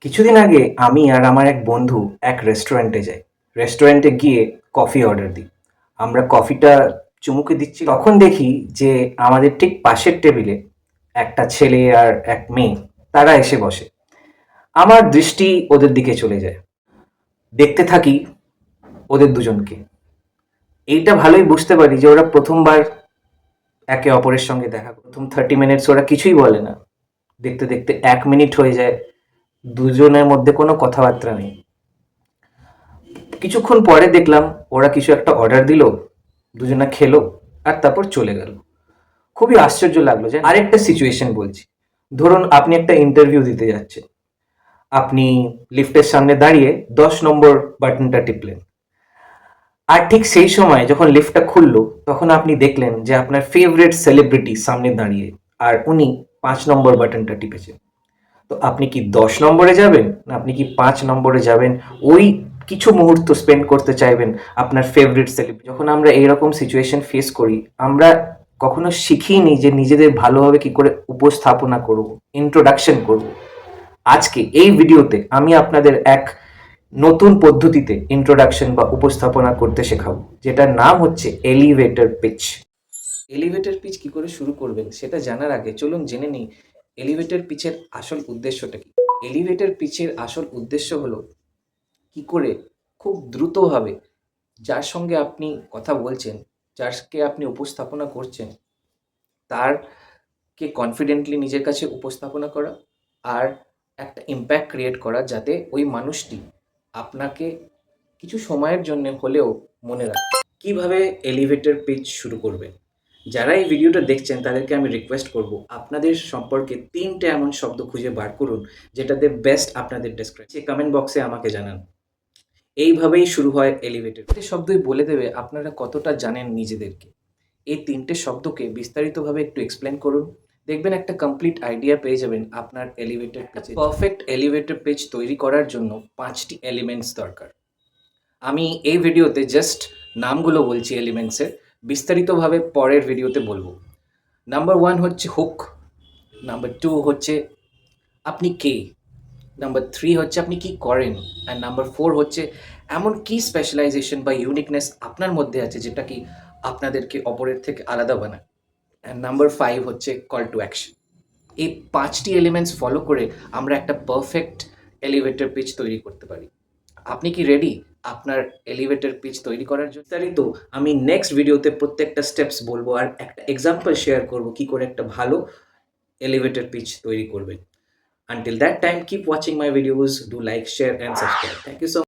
কিছুদিন আগে আমি আর আমার এক বন্ধু এক রেস্টুরেন্টে যাই। রেস্টুরেন্টে গিয়ে কফি অর্ডার দিই। আমরা কফিটা চুমুকে দিচ্ছি। তখন দেখি যে আমাদের ঠিক পাশের টেবিলে একটা ছেলে আর এক মেয়ে, তারা এসে বসে। আমার দৃষ্টি ওদের দিকে চলে যায়। দেখতে থাকি ওদের দুজনকে। এইটা ভালোই বুঝতে পারি যে ওরা প্রথমবার একে অপরের সঙ্গে দেখা প্রথম থার্টি মিনিটস ওরা কিছুই বলে না। দেখতে দেখতে এক মিনিট হয়ে যায়। দুজনের মধ্যে কোনো কথাবার্তা নেই। কিছুক্ষণ পরে দেখলাম ওরা কিছু একটা অর্ডার দিল, দুজনা খেলো আর তারপর চলে গেল। খুবই আশ্চর্য লাগল যে আরেকটা সিচুয়েশন বলছি। ধরুন আপনি একটা ইন্টারভিউ দিতে যাচ্ছেন। আপনি লিফটের সামনে দাঁড়িয়ে দশ নম্বর বাটনটা টিপলেন। আর ঠিক সেই সময় যখন লিফটটা খুললো, তখন আপনি দেখলেন যে আপনার ফেভারিট সেলিব্রিটি সামনে দাঁড়িয়ে আর উনি পাঁচ নম্বর বাটনটা টিপেছেন। তো আপনি কি দশ নম্বরে যাবেন? না, আপনি কি পাঁচ নম্বরে যাবেন? ওই কিছু মুহূর্ত স্পেন্ড করতে চাইবেন আপনার ফেভারিট সেলিব্রিটি যখন আমরা এইরকম সিচুয়েশন ফেস করি, আমরা কখনো শিখিনি যে নিজেদের ভালোভাবে কি করে উপস্থাপনা করব ইন্ট্রোডাকশন করব। আজকে এই ভিডিওতে আমি আপনাদের এক নতুন পদ্ধতিতে ইন্ট্রোডাকশন বা উপস্থাপনা করতে শেখাবো, যেটার নাম হচ্ছে এলিভেটর পিচ এলিভেটর পিচ কি করে শুরু করবেন, সেটা জানার আগে চলুন জেনে নিই এলিভেটর পিচের আসল উদ্দেশ্যটা কি? এলিভেটর পিচের আসল উদ্দেশ্য হলো কি করে খুব দ্রুতভাবে যার সঙ্গে আপনি কথা বলছেন, যারকে আপনি উপস্থাপনা করছেন, তারকে কনফিডেন্টলি নিজের কাছে উপস্থাপনা করা আর একটা ইম্প্যাক্ট ক্রিয়েট করা যাতে ওই মানুষটি আপনাকে কিছু সময়ের জন্য হলেও মনে রাখে। কীভাবে এলিভেটর পিচ শুরু করবেন? যারা এই ভিডিওটা দেখছেন তাদেরকে আমি রিকোয়েস্ট করব আপনাদের সম্পর্কে তিনটে এমন শব্দ খুঁজে বার করুন যেটাতে বেস্ট আপনাদের ডেসক্রাইব সে কমেন্ট বক্সে আমাকে জানান। এইভাবেই শুরু হয় এলিভেটর তিনটে শব্দই বলে দেবে আপনারা কতটা জানেন নিজেদেরকে। এই তিনটে শব্দকে বিস্তারিতভাবে একটু এক্সপ্লেন করুন। দেখবেন একটা কমপ্লিট আইডিয়া পেয়ে যাবেন আপনার এলিভেটর পেজে পারফেক্ট এলিভেটর পেজ তৈরি করার জন্য পাঁচটি এলিমেন্টস দরকার। আমি এই ভিডিওতে জাস্ট নামগুলো বলছি এলিমেন্টসের বিস্তারিতভাবে পরের ভিডিওতে বলব। নাম্বার ওয়ান হচ্ছে হুক নাম্বার টু হচ্ছে আপনি কে নাম্বার থ্রি হচ্ছে আপনি কি করেন অ্যান্ড নাম্বার ফোর হচ্ছে এমন কি স্পেশালাইজেশন বা ইউনিকনেস আপনার মধ্যে আছে যেটা কি আপনাদেরকে অপরের থেকে আলাদা বানায়। অ্যান্ড নাম্বার ফাইভ হচ্ছে কল টু অ্যাকশন এই পাঁচটি এলিমেন্টস ফলো করে আমরা একটা পারফেক্ট এলিভেটর পিচ তৈরি করতে পারি। আপনি কি রেডি আপনার এলিভেটর পিচ তৈরি করার জন্য তো আমি নেক্সট ভিডিওতে প্রত্যেকটা স্টেপস বলব আর একটা এক্সাম্পল শেয়ার করব কি করে একটা ভালো এলিভেটর পিচ তৈরি করবেন until that time keep watching my videos do like share and subscribe thank you much.